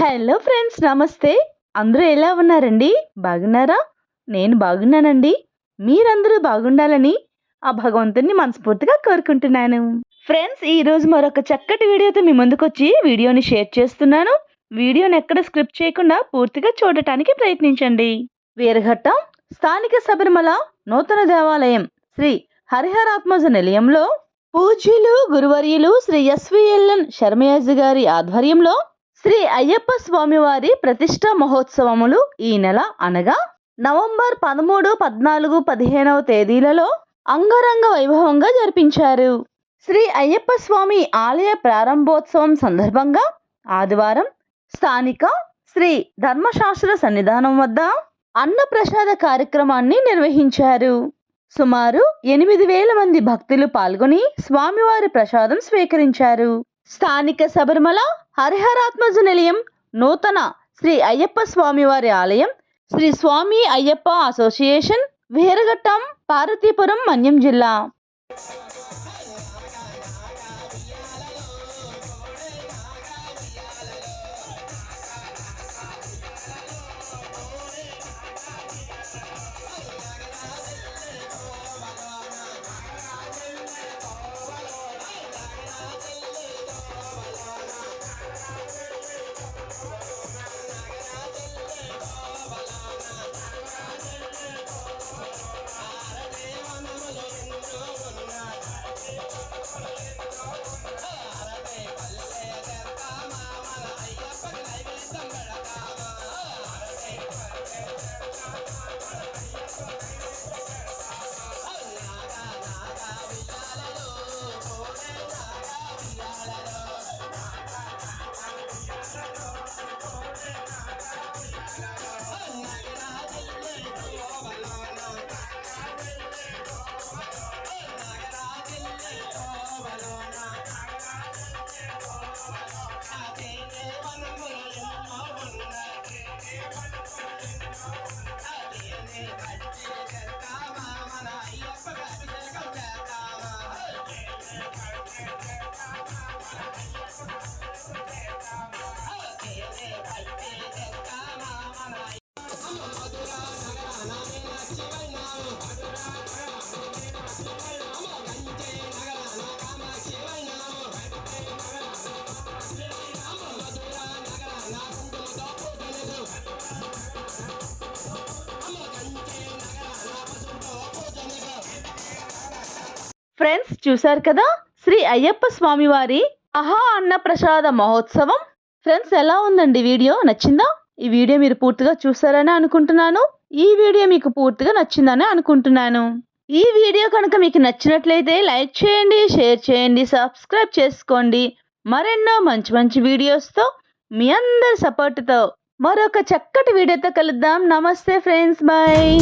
Hello friends నమస్తే. అందరూ ఎలా ఉన్నారండి? బాగున్నారా? నేను బాగున్నానండి. మీరందరూ బాగుండాలని ఆ భగవంతుని మనస్ఫూర్తిగా కోరుకుంటున్నాను. ఫ్రెండ్స్ ఈరోజు మరొక చక్కటి వీడియోతో మీ ముందుకొచ్చి వీడియోని షేర్ చేస్తున్నాను. వీడియోని ఎక్కడ స్క్రిప్ట్ చేయకుండా పూర్తిగా చూడటానికి ప్రయత్నించండి. వీరఘట్టం స్థానిక శబరిమల నూతన దేవాలయం శ్రీ హరిహరాత్మజ నిలయంలో పూజ్యులు గురువర్యులు శ్రీ ఎస్విఎల్ఎన్ శర్మయాజి గారి ఆధ్వర్యంలో శ్రీ అయ్యప్ప స్వామివారి ప్రతిష్ట మహోత్సవములు ఈ నెల అనగా నవంబర్ పదమూడు పద్నాలుగు పదిహేనవ తేదీలలో అంగరంగ వైభవంగా జరిపించారు. శ్రీ అయ్యప్ప స్వామి ఆలయ ప్రారంభోత్సవం సందర్భంగా ఆదివారం స్థానిక శ్రీ ధర్మశాస్త్ర సన్నిధానం వద్ద అన్నప్రసాద కార్యక్రమాన్ని నిర్వహించారు. సుమారు ఎనిమిది వేల మంది భక్తులు పాల్గొని స్వామివారి ప్రసాదం స్వీకరించారు. స్థానిక శబరిమల హరిహరాత్మజ నిలయం నూతన శ్రీ అయ్యప్ప స్వామివారి ఆలయం శ్రీ స్వామి అయ్యప్ప అసోసియేషన్ వీరఘట్టం పార్వతీపురం మన్యం జిల్లా. ఫ్రెండ్స్ చూశారు కదా? శ్రీ అయ్యప్ప స్వామివారి అహా అన్న ప్రసాద మహోత్సవం. ఫ్రెండ్స్ ఎలా ఉందండి వీడియో? నచ్చిందా? ఈ వీడియో మీరు పూర్తిగా చూసారని అనుకుంటున్నాను. ఈ వీడియో మీకు పూర్తిగా నచ్చిందని అనుకుంటున్నాను. ఈ వీడియో కనుక మీకు నచ్చినట్లయితే లైక్ చేయండి షేర్ చేయండి సబ్స్క్రైబ్ చేసుకోండి. మరెన్నో మంచి మంచి వీడియోస్తో మీ అందరి సపోర్ట్తో మరొక చక్కటి వీడియోతో కలుద్దాం. నమస్తే ఫ్రెండ్స్ బాయ్